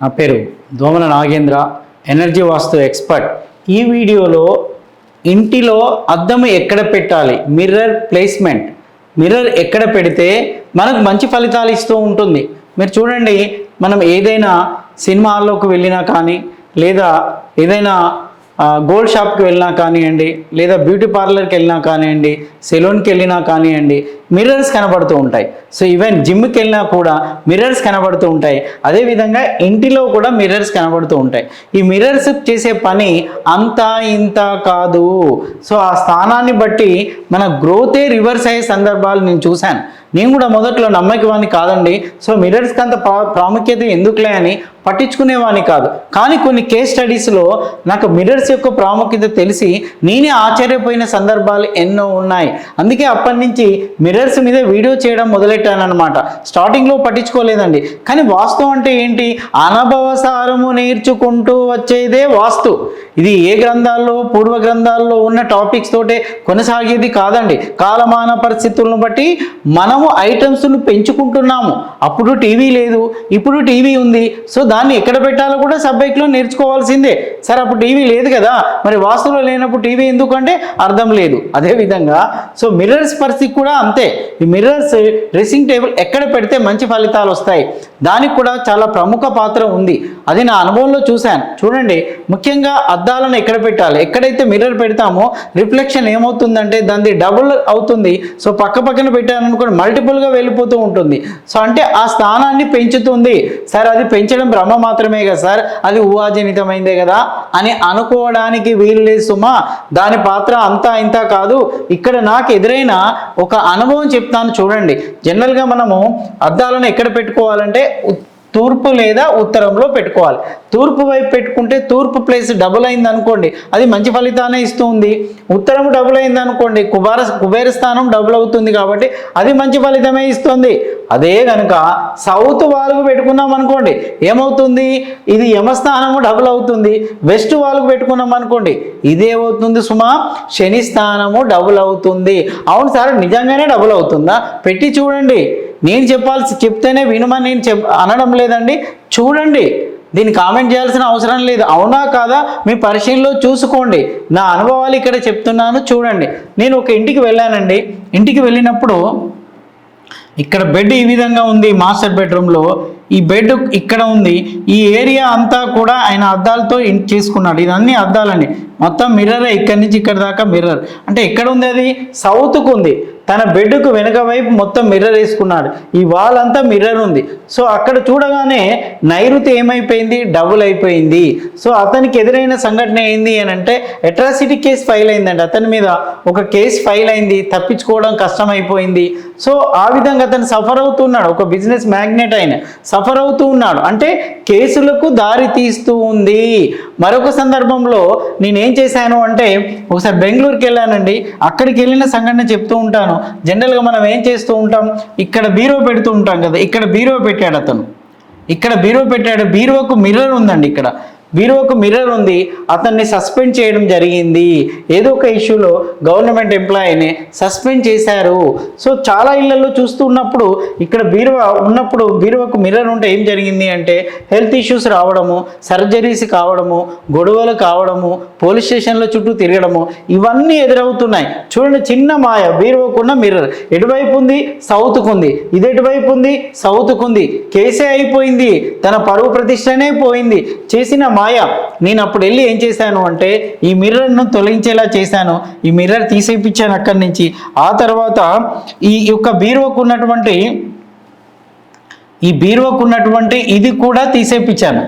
నా పేరు దోమల నాగేంద్ర ఎనర్జీ వాస్తు ఎక్స్పర్ట్ ఈ వీడియోలో ఇంటిలో అద్దము ఎక్కడ పెట్టాలి? మిర్రర్ ప్లేస్మెంట్ మిర్రర్ ఎక్కడ పెడితే మనకు మంచి ఫలితాలు ఇస్తూ ఉంటుంది. మీరు చూడండి మనం ఏదైనా సినిమా హాల్లోకి వెళ్ళినా కానీ లేదా ఏదైనా గోల్డ్ షాప్కి వెళ్ళినా కానివ్వండి లేదా బ్యూటీ పార్లర్కి వెళ్ళినా కానివ్వండి సెలూన్కి వెళ్ళినా కానివ్వండి మిర్రర్స్ కనబడుతూ ఉంటాయి. సో ఈవెన్ జిమ్కి వెళ్ళినా కూడా మిర్రర్స్ కనబడుతూ ఉంటాయి. అదేవిధంగా ఇంటిలో కూడా మిర్రర్స్ కనబడుతూ ఉంటాయి. ఈ మిర్రర్స్ చేసే పని అంత ఇంత కాదు. సో ఆ స్థానాన్ని బట్టి మన గ్రోతే రివర్స్ అయ్యే సందర్భాలు నేను చూశాను. నేను కూడా మొదట్లో నమ్మకవాణ్ణి కాదండి. సో మిర్రర్స్కి అంత ప్రాముఖ్యత ఎందుకులే అని పట్టించుకునేవాణ్ణి కాదు. కానీ కొన్ని కేస్ స్టడీస్లో నాకు మిర్రర్స్ యొక్క ప్రాముఖ్యత తెలిసి నేనే ఆశ్చర్యపోయిన సందర్భాలు ఎన్నో ఉన్నాయి. అందుకే అప్పటి నుంచి మిర్రర్స్ మీద వీడియో చేయడం మొదలెట్టాను అనమాట స్టార్టింగ్లో పట్టించుకోలేదండి. కానీ వాస్తు అంటే ఏంటి? అనభవసారము నేర్చుకుంటూ వచ్చేదే వాస్తు. ఇది ఏ గ్రంథాల్లో పూర్వ గ్రంథాల్లో ఉన్న టాపిక్స్ తోటే కొనసాగేది కాదండి. కాలమాన పరిస్థితులను బట్టి మనము ఐటమ్స్ను పెంచుకుంటున్నాము. అప్పుడు టీవీ లేదు ఇప్పుడు టీవీ ఉంది. సో దాన్ని ఎక్కడ పెట్టాలో కూడా సబ్జెక్ట్లో నేర్చుకోవాల్సిందే. సరే అప్పుడు టీవీ లేదు కదా. మరి వాస్తులో లేనప్పుడు టీవీ ఎందుకంటే అర్థం లేదు. అదేవిధంగా సో మిర్రర్స్ పరిస్థితి కూడా అంతే. ఈ మిర్రర్స్ డ్రెస్సింగ్ టేబుల్ ఎక్కడ పెడితే మంచి ఫలితాలు వస్తాయి? దానికి కూడా చాలా ప్రముఖ పాత్ర ఉంది. అది నా అనుభవంలో చూశాను. చూడండి ముఖ్యంగా అద్దాలను ఎక్కడ పెట్టాలి ఎక్కడైతే మిర్రర్ పెడతామో రిఫ్లెక్షన్ ఏమవుతుందంటే దాన్ని డబుల్ అవుతుంది. సో పక్క పక్కన పెట్టారనుకోండి మల్టిపుల్గా వెళ్ళిపోతూ ఉంటుంది. సో అంటే ఆ స్థానాన్ని పెంచుతుంది. సార్ అది పెంచడం భ్రమ మాత్రమే కదా సార్ అది ఊహాజనితమైందే కదా అని అనుకోవడానికి వీలు లేదు సుమా. దాని పాత్ర అంతా ఇంత కాదు. ఇక్కడ నాకు ఎదురైన ఒక అనుభవం చెప్తాను చూడండి. జనరల్గా మనము అద్దాలను ఎక్కడ పెట్టుకోవాలంటే తూర్పు లేదా ఉత్తరంలో పెట్టుకోవాలి. తూర్పు వైపు పెట్టుకుంటే తూర్పు ప్లేస్ డబుల్ అయింది అనుకోండి అది మంచి ఫలితాన్ని ఇస్తుంది. ఉత్తరం డబుల్ అయింది అనుకోండి కుబార కుబేర స్థానం డబుల్ అవుతుంది కాబట్టి అది మంచి ఫలితమే ఇస్తుంది. అదే కనుక సౌత్ వాల్కు పెట్టుకున్నాం అనుకోండి ఏమవుతుంది? ఇది యమస్థానము డబుల్ అవుతుంది. వెస్ట్ వాల్కు పెట్టుకున్నాం అనుకోండి ఇదేమవుతుంది సుమా శని స్థానము డబుల్ అవుతుంది. అవును సార్ నిజంగానే డబుల్ అవుతుందా? పెట్టి చూడండి. నేను చెప్పాల్సి చెప్తేనే వినమని నేను చెప్ అనడం లేదండి. చూడండి దీన్ని కామెంట్ చేయాల్సిన అవసరం లేదు. అవునా కాదా? మీ పరిశీలనలో చూసుకోండి. నా అనుభవాలు ఇక్కడ చెప్తున్నాను చూడండి. నేను ఒక ఇంటికి వెళ్ళానండి. ఇంటికి వెళ్ళినప్పుడు ఇక్కడ బెడ్ ఈ విధంగా ఉంది మాస్టర్ బెడ్రూమ్లో. ఈ బెడ్ ఇక్కడ ఉంది. ఈ ఏరియా అంతా కూడా ఆయన అద్దాలతో చేసుకున్నాడు. ఇదన్నీ అద్దాలండి. మొత్తం మిర్రరే. ఇక్కడి నుంచి ఇక్కడ దాకా మిర్రర్. అంటే ఎక్కడ ఉంది అది? సౌత్కు ఉంది. తన బెడ్కు వెనుక వైపు మొత్తం మిర్రర్ వేసుకున్నాడు. ఈ వాల్ అంతా మిర్రర్ ఉంది. సో అక్కడ చూడగానే నైరుతి ఏమైపోయింది? డబుల్ అయిపోయింది. సో అతనికి ఎదురైన సంఘటన ఏంది అని అంటే అట్రాసిటీ కేసు ఫైల్ అయిందండి. అతని మీద ఒక కేసు ఫైల్ అయింది. తప్పించుకోవడం కష్టమైపోయింది. సో ఆ విధంగా అతను సఫర్ అవుతున్నాడు. ఒక బిజినెస్ మ్యాగ్నెట్ ఆయన సఫర్ అవుతూ ఉన్నాడు. అంటే కేసులకు దారి తీస్తూ ఉంది. మరొక సందర్భంలో నేనేం చేశాను అంటే ఒకసారి బెంగళూరుకి వెళ్ళానండి. అక్కడికి వెళ్ళిన సంఘటన చెప్తూ ఉంటాను. జనరల్గా మనం ఏం చేస్తూ ఉంటాం? ఇక్కడ బీరో పెడుతూ ఉంటాం కదా ఇక్కడ బీరో పెట్టాడు అతను. ఇక్కడ బీరో పెట్టాడు బీరోకు మిర్రర్ ఉందండి ఇక్కడ. బీరోకు మిర్రర్ ఉంది. అతన్ని సస్పెండ్ చేయడం జరిగింది. ఏదో ఒక ఇష్యూలో గవర్నమెంట్ ఎంప్లాయీని సస్పెండ్ చేశారు. సో చాలా ఇళ్ళలో చూస్తున్నప్పుడు ఇక్కడ బీరువా ఉన్నప్పుడు బీరువాకు మిర్రర్ ఉంటే ఏం జరిగింది అంటే హెల్త్ ఇష్యూస్ రావడము సర్జరీస్ కావడము గొడవలు కావడము పోలీస్ స్టేషన్ల చుట్టూ తిరగడము ఇవన్నీ ఎదురవుతున్నాయి. చూడండి చిన్న మాయ. బీరువాకున్న మిర్రర్. ఎటువైపు ఉంది? సౌత్కు ఉంది ఇది ఎటువైపు ఉంది? సౌత్కు ఉంది కేసే అయిపోయింది. తన పరువు ప్రతిష్టనే పోయింది. చేసిన మాయ. నేను అప్పుడు వెళ్ళి ఏం చేశాను అంటే ఈ మిర్రర్ను తొలగించేలా చేశాను. ఈ మిర్రర్ తీసేపించాను అక్కడి నుంచి. ఆ తర్వాత ఈ యొక్క బీరువకు ఉన్నటువంటి ఈ బీరువకు ఉన్నటువంటి ఇది కూడా తీసేపించాను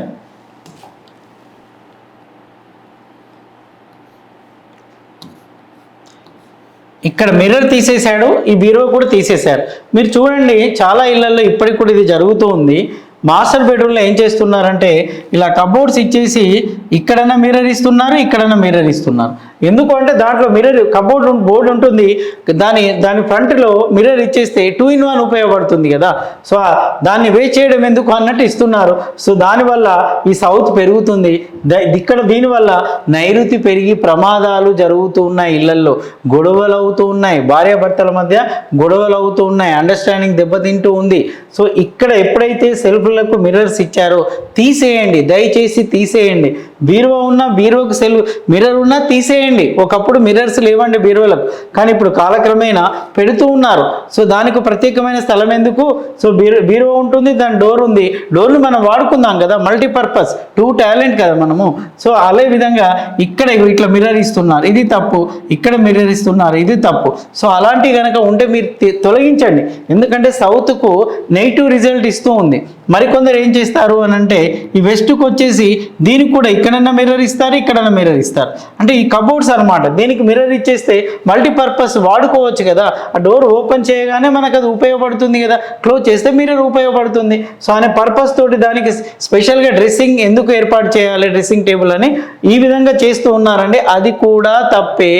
ఇక్కడ మిర్రర్ తీసేశాడు ఈ బీరో కూడా తీసేశారు. మీరు చూడండి చాలా ఇళ్ళలో ఇప్పటికి కూడా ఇది జరుగుతూ ఉంది. మాస్టర్ బెడ్రూమ్లో ఏం చేస్తున్నారంటే ఇలా కబోర్డ్స్ ఇచ్చేసి ఇక్కడైనా మిర్రర్ ఇస్తున్నారు ఇక్కడైనా మిర్రర్ ఇస్తున్నారు. ఎందుకు అంటే దాంట్లో మిర్రర్ కబోర్డ్ బోర్డు ఉంటుంది. దాని దాని ఫ్రంట్లో మిర్రర్ ఇచ్చేస్తే టూ ఇన్ వన్ ఉపయోగపడుతుంది కదా. సో దాన్ని వేస్ట్ చేయడం ఎందుకు అన్నట్టు ఇస్తున్నారు. సో దానివల్ల ఈ సౌత్ పెరుగుతుంది. ద- ఇక్కడ దీనివల్ల నైరుతి పెరిగి ప్రమాదాలు జరుగుతూ ఉన్నాయి ఇళ్ళల్లో. గొడవలు అవుతూ ఉన్నాయి. భార్యాభర్తల మధ్య గొడవలు అవుతూ ఉన్నాయి. అండర్స్టాండింగ్ దెబ్బతింటూ ఉంది. సో ఇక్కడ ఎప్పుడైతే సెల్ఫ్ టేబుల్లకు మిర్రర్స్ ఇచ్చారో. తీసేయండి దయచేసి తీసేయండి. బీరువా ఉన్న బీరువాకు సెల్ మిర్రర్ ఉన్నా తీసేయండి. ఒకప్పుడు మిర్రర్స్ లేవండి బీరువాలకు. కానీ ఇప్పుడు కాలక్రమేణా పెడుతూ ఉన్నారు. సో దానికి ప్రత్యేకమైన స్థలం ఎందుకు? సో బీరు బీరువా ఉంటుంది దాని డోర్ ఉంది. డోర్లు మనం వాడుకుందాం కదా మల్టీపర్పస్ టూ టాలెంట్ కదా మనము. సో అదే విధంగా ఇక్కడ ఇట్లా మిర్రర్ ఇస్తున్నారు. ఇది తప్పు. ఇక్కడ మిర్రర్ ఇస్తున్నారు. ఇది తప్పు. సో అలాంటివి కనుక ఉంటే మీరు తొలగించండి. ఎందుకంటే సౌత్కు నెగిటివ్ రిజల్ట్ ఇస్తూ ఉంది. మరికొందరు ఏం చేస్తారు అని అంటే ఈ వెస్ట్కు వచ్చేసి దీనికి కూడా ఇక్కడ ఇక్కడన్నా మిర్రర్ ఇస్తారు ఇక్కడన్నా మిర్రర్ ఇస్తారు. అంటే ఈ కబోర్డ్స్ అన్నమాట దీనికి మిర్రర్ ఇచ్చేస్తే మల్టీపర్పస్ వాడుకోవచ్చు కదా. ఆ డోర్ ఓపెన్ చేయగానే మనకు అది ఉపయోగపడుతుంది కదా. క్లోజ్ చేస్తే మిర్రర్ ఉపయోగపడుతుంది. సో అనే పర్పస్ తోటి దానికి స్పెషల్గా డ్రెస్సింగ్ ఎందుకు ఏర్పాటు చేయాలి డ్రెస్సింగ్ టేబుల్ అని ఈ విధంగా చేస్తూ ఉన్నారండి అది కూడా తప్పే.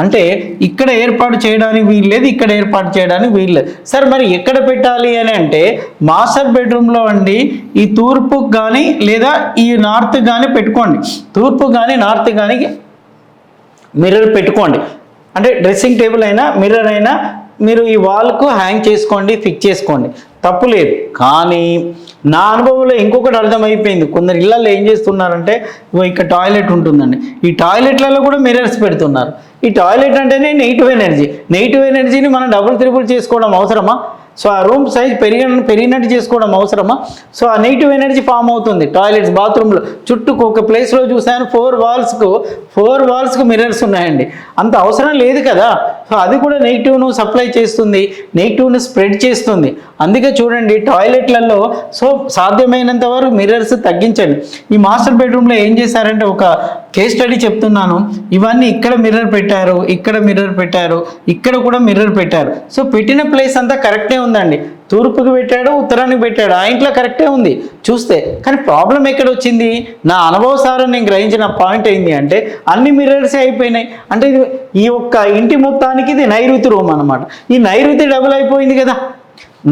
అంటే ఇక్కడ ఏర్పాటు చేయడానికి వీలు లేదు ఇక్కడ ఏర్పాటు చేయడానికి వీలు లేదు సార్ మరి ఎక్కడ పెట్టాలి అని అంటే మాస్టర్ బెడ్రూమ్లో అండి ఈ తూర్పు కానీ లేదా ఈ నార్త్ కానీ పెట్టుకోండి. తూర్పు కానీ నార్త్ కానీ మిర్రర్ పెట్టుకోండి. అంటే డ్రెస్సింగ్ టేబుల్ అయినా మిర్రర్ అయినా మీరు ఈ వాల్కు హ్యాంగ్ చేసుకోండి ఫిక్స్ చేసుకోండి. తప్పు లేదు. కానీ నా అనుభవంలో ఇంకొకటి అర్థమైపోయింది. కొందరు ఇళ్ళల్లో ఏం చేస్తున్నారంటే ఇక్కడ టాయిలెట్ ఉంటుందండి. ఈ టాయిలెట్లలో కూడా మిర్రర్స్ పెడుతున్నారు. ఈ టాయిలెట్ అంటేనే నెగిటివ్ ఎనర్జీ. నెగిటివ్ ఎనర్జీని మనం డబుల్ త్రిబుల్ చేసుకోవడం అవసరమా? సో ఆ రూమ్ సైజ్ పెరిగి పెరిగినట్టు చేసుకోవడం అవసరమా? సో ఆ నెగిటివ్ ఎనర్జీ ఫామ్ అవుతుంది. టాయిలెట్స్ బాత్రూంలో చుట్టూ ఒక ప్లేస్లో చూసాను ఫోర్ వాల్స్కు ఫోర్ వాల్స్కు మిర్రర్స్ ఉన్నాయండి. అంత అవసరం లేదు కదా? అది కూడా నెగిటివ్ను సప్లై చేస్తుంది నెగిటివ్ను స్ప్రెడ్ చేస్తుంది. అందుకే చూడండి టాయిలెట్లలో సో సాధ్యమైనంత వరకు మిర్రర్స్ తగ్గించండి. ఈ మాస్టర్ బెడ్రూమ్లో ఏం చేశారంటే ఒక కేస్ స్టడీ చెప్తున్నాను. ఇవన్నీ ఇక్కడ మిర్రర్ పెట్టారు ఇక్కడ మిర్రర్ పెట్టారు ఇక్కడ కూడా మిర్రర్ పెట్టారు. సో పెట్టిన ప్లేస్ అంతా కరెక్టే ఉందండి. తూర్పుకి పెట్టాడు ఉత్తరానికి పెట్టాడు. ఆ ఇంట్లో కరెక్టే ఉంది. చూస్తే కానీ ప్రాబ్లం ఎక్కడ వచ్చింది? నా అనుభవసారం నేను గ్రహించిన పాయింట్ ఏంటి అంటే అన్ని మిర్రర్సే అయిపోయినాయి. అంటే ఇది ఈ ఒక్క ఇంటి మొత్తానికి ఇది నైరుతి రూమ్ అనమాట ఈ నైరుతి డబుల్ అయిపోయింది కదా.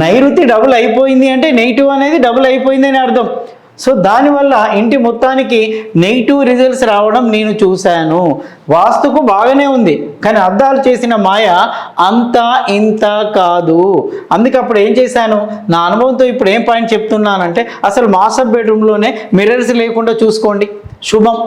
నైరుతి డబుల్ అయిపోయింది అంటే నెగిటివ్ అనేది డబుల్ అయిపోయింది అని అర్థం. సో దానివల్ల ఇంటి మొత్తానికి నెగిటివ్ రిజల్ట్స్ రావడం నేను చూశాను. వాస్తుకు బాగానే ఉంది కానీ అద్దాలు చేసిన మాయ అంత ఇంత కాదు. అందుకే అప్పుడు ఏం చేశాను? నా అనుభవంతో ఇప్పుడు ఏం పాయింట్ చెప్తున్నానంటే అసలు మాస్టర్ బెడ్రూమ్లోనే మిర్రర్స్ లేకుండా చూసుకోండి. శుభం.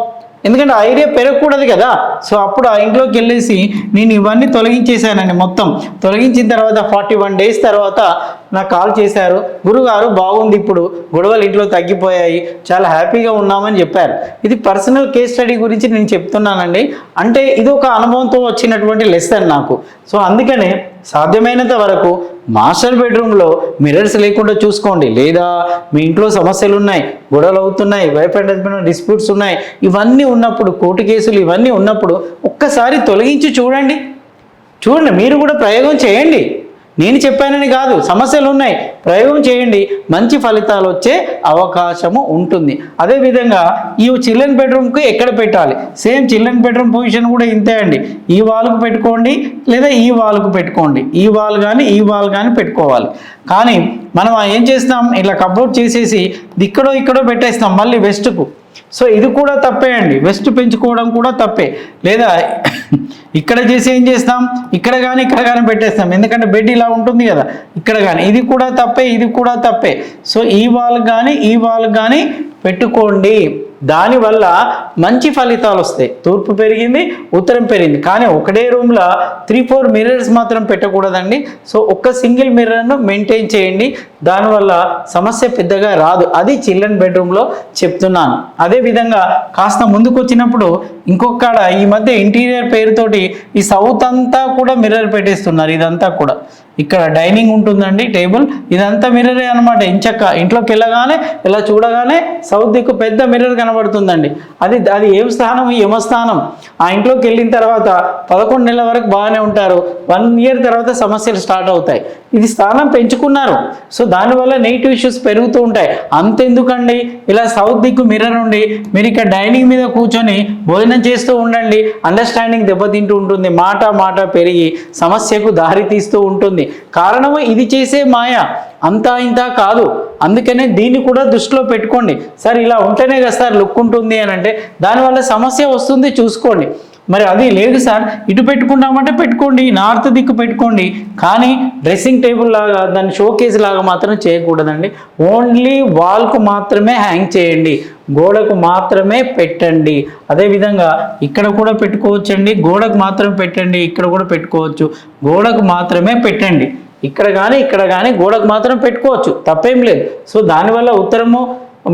ఎందుకంటే ఆ పెరగకూడదు కదా. సో అప్పుడు ఆ ఇంట్లోకి వెళ్ళేసి నేను ఇవన్నీ తొలగించేశానండి మొత్తం. తొలగించిన తర్వాత ఫార్టీ వన్ డేస్ తర్వాత నాకు కాల్ చేశారు. గురుగారు బాగుంది ఇప్పుడు. గొడవలు ఇంట్లో తగ్గిపోయాయి. చాలా హ్యాపీగా ఉన్నామని చెప్పారు. ఇది పర్సనల్ కేస్ స్టడీ గురించి నేను చెప్తున్నానండి. అంటే ఇది ఒక అనుభవంతో వచ్చినటువంటి లెసన్ నాకు. సో అందుకనే సాధ్యమైనంత వరకు మాస్టర్ బెడ్రూమ్లో మిర్రర్స్ లేకుండా చూసుకోండి. లేదా మీ ఇంట్లో సమస్యలు ఉన్నాయి గొడవలు అవుతున్నాయి వైఫ్ అండ్ హస్బెండ్ డిస్ప్యూట్స్ ఉన్నాయి ఇవన్నీ ఉన్నప్పుడు కోర్టు కేసులు ఇవన్నీ ఉన్నప్పుడు ఒక్కసారి తొలగించి చూడండి. చూడండి మీరు కూడా ప్రయోగం చేయండి. నేను చెప్పానని కాదు సమస్యలు ఉన్నాయి. ప్రయోగం చేయండి. మంచి ఫలితాలు వచ్చే అవకాశము ఉంటుంది. అదేవిధంగా ఈ చిల్డ్రన్ బెడ్రూమ్కి ఎక్కడ పెట్టాలి? సేమ్ చిల్డ్రన్ బెడ్రూమ్ పొజిషన్ కూడా ఇంతే అండి. ఈ వాల్కు పెట్టుకోండి లేదా ఈ వాల్కు పెట్టుకోండి. ఈ వాల్ కానీ ఈ వాల్ కానీ పెట్టుకోవాలి. కానీ మనం ఏం చేస్తాం ఇలా కబోర్డ్ చేసేసి ఇక్కడో ఇక్కడో పెట్టేస్తాం మళ్ళీ వెస్ట్కు సో ఇది కూడా తప్పే అండి. వెస్ట్ పెంచుకోవడం కూడా తప్పే. లేదా ఇక్కడ చేసి ఏం చేస్తాం? ఇక్కడ కానీ ఇక్కడ కానీ పెట్టేస్తాం. ఎందుకంటే బెడ్ ఇలా ఉంటుంది కదా. ఇక్కడ కానీ ఇది కూడా తప్పే ఇది కూడా తప్పే. సో ఈ వాల్ కానీ ఈ వాల్ కానీ పెట్టుకోండి. దానివల్ల మంచి ఫలితాలు వస్తాయి. తూర్పు పెరిగింది ఉత్తరం పెరిగింది. కానీ ఒకటే రూమ్లో త్రీ ఫోర్ మిర్రర్స్ మాత్రం పెట్టకూడదండి. సో ఒక్క సింగిల్ మిర్రర్ను మెయింటైన్ చేయండి. దానివల్ల సమస్య పెద్దగా రాదు. అది చిల్డ్రన్ బెడ్రూమ్లో చెప్తున్నాను. అదేవిధంగా కాస్త ముందుకు వచ్చినప్పుడు ఇంకొకడ ఈ మధ్య ఇంటీరియర్ పేరుతోటి ఈ సౌత్ అంతా కూడా మిర్రర్ పెట్టేస్తున్నారు. ఇదంతా కూడా. ఇక్కడ డైనింగ్ ఉంటుందండి టేబుల్. ఇదంతా మిర్రరే అనమాట ఇంచక్క ఇంట్లోకి వెళ్ళగానే ఇలా చూడగానే సౌత్ దిక్కు పెద్ద మిర్రర్ కనబడుతుందండి. అది అది ఏం స్థానం? యమస్థానం ఆ ఇంట్లోకి వెళ్ళిన తర్వాత పదకొండు నెలల వరకు బాగానే ఉంటారు. వన్ ఇయర్ తర్వాత సమస్యలు స్టార్ట్ అవుతాయి. ఇది స్థానం పెంచుకున్నారు. సో దానివల్ల నెగిటివ్ ఇష్యూస్ పెరుగుతూ ఉంటాయి. అంతెందుకండి? ఇలా సౌత్ దిక్కు మిర్రర్ ఉండి మీరు ఇక్కడ డైనింగ్ మీద కూర్చొని భోజనం చేస్తూ ఉండండి. అండర్స్టాండింగ్ దెబ్బతింటూ ఉంటుంది. మాట మాట పెరిగి సమస్యకు దారి తీస్తూ ఉంటుంది. కారణము ఇది చేసే మాయ. అంతా ఇంత కాదు. అందుకనే దీన్ని కూడా దృష్టిలో పెట్టుకోండి. సార్ ఇలా ఉంటేనే కదా సార్ లుక్ ఉంటుంది అని అంటే దానివల్ల సమస్య వస్తుంది చూసుకోండి. మరి అది లేదు సార్. ఇటు పెట్టుకుంటామంటే పెట్టుకోండి నార్త్ దిక్కు పెట్టుకోండి. కానీ డ్రెస్సింగ్ టేబుల్ లాగా దాన్ని షోకేస్ లాగా మాత్రం చేయకూడదండి. ఓన్లీ వాల్కు మాత్రమే హ్యాంగ్ చేయండి. గోడకు మాత్రమే పెట్టండి. అదేవిధంగా ఇక్కడ కూడా పెట్టుకోవచ్చండి గోడకు మాత్రమే పెట్టండి ఇక్కడ కూడా పెట్టుకోవచ్చు. గోడకు మాత్రమే పెట్టండి. ఇక్కడ కానీ ఇక్కడ కానీ గోడకు మాత్రం పెట్టుకోవచ్చు. తప్పేం లేదు. సో దానివల్ల ఉత్తరము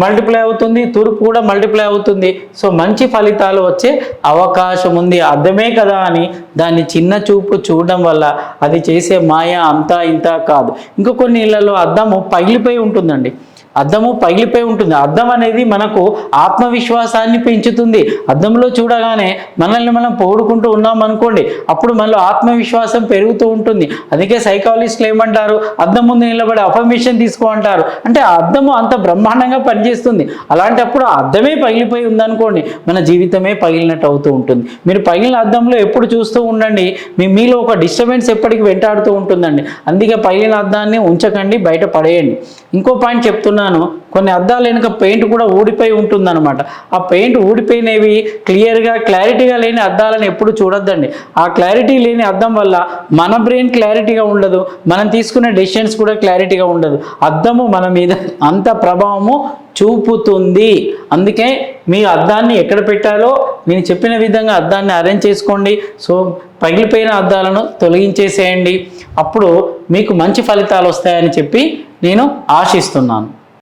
మల్టిప్లై అవుతుంది తూర్పు కూడా మల్టిప్లై అవుతుంది. సో మంచి ఫలితాలు వచ్చే అవకాశం ఉంది. అర్థమే కదా అని దాన్ని చిన్న చూపు చూడడం వల్ల అది చేసే మాయ అంతా ఇంత కాదు. ఇంకా కొన్ని ఇళ్ళలో అద్దము పగిలిపోయి ఉంటుందండి. అద్దము పగిలిపోయి ఉంటుంది. అద్దం అనేది మనకు ఆత్మవిశ్వాసాన్ని పెంచుతుంది. అద్దంలో చూడగానే మనల్ని మనం పోడుకుంటూ ఉన్నాం అనుకోండి అప్పుడు మనలో ఆత్మవిశ్వాసం పెరుగుతూ ఉంటుంది. అందుకే సైకాలజిస్టులు ఏమంటారు? అద్దం ముందు నిలబడి అఫర్మేషన్ తీసుకో అంటారు. అంటే ఆ అద్దము అంత బ్రహ్మాండంగా పనిచేస్తుంది. అలాంటప్పుడు ఆ అద్దమే పగిలిపోయి ఉందనుకోండి మన జీవితమే పగిలినట్టు అవుతూ ఉంటుంది. మీరు పగిలిన అద్దంలో ఎప్పుడు చూస్తూ ఉండండి మీ మీలో ఒక డిస్టర్బెన్స్ ఎప్పటికీ వెంటాడుతూ ఉంటుందండి. అందుకే పగిలిన అద్దాన్ని ఉంచకండి బయట పడేయండి. ఇంకో పాయింట్ చెప్తున్నాను. కొన్ని అద్దాలు వెనుక పెయింట్ కూడా ఊడిపోయి ఉంటుందన్నమాట. ఆ పెయింట్ ఊడిపోయినవి క్లియర్గా క్లారిటీగా లేని అద్దాలను ఎప్పుడు చూడొద్దండి. ఆ క్లారిటీ లేని అద్దం వల్ల మన బ్రెయిన్ క్లారిటీగా ఉండదు. మనం తీసుకునే డెసిషన్స్ కూడా క్లారిటీగా ఉండదు. అద్దము మన మీద అంత ప్రభావము చూపుతుంది. అందుకే మీ అద్దాన్ని ఎక్కడ పెట్టాలో నేను చెప్పిన విధంగా అద్దాన్ని అరేంజ్ చేసుకోండి. సో పగిలిపోయిన అద్దాలను తొలగించేసేయండి. అప్పుడు మీకు మంచి ఫలితాలు వస్తాయని చెప్పి నేను ఆశిస్తున్నాను.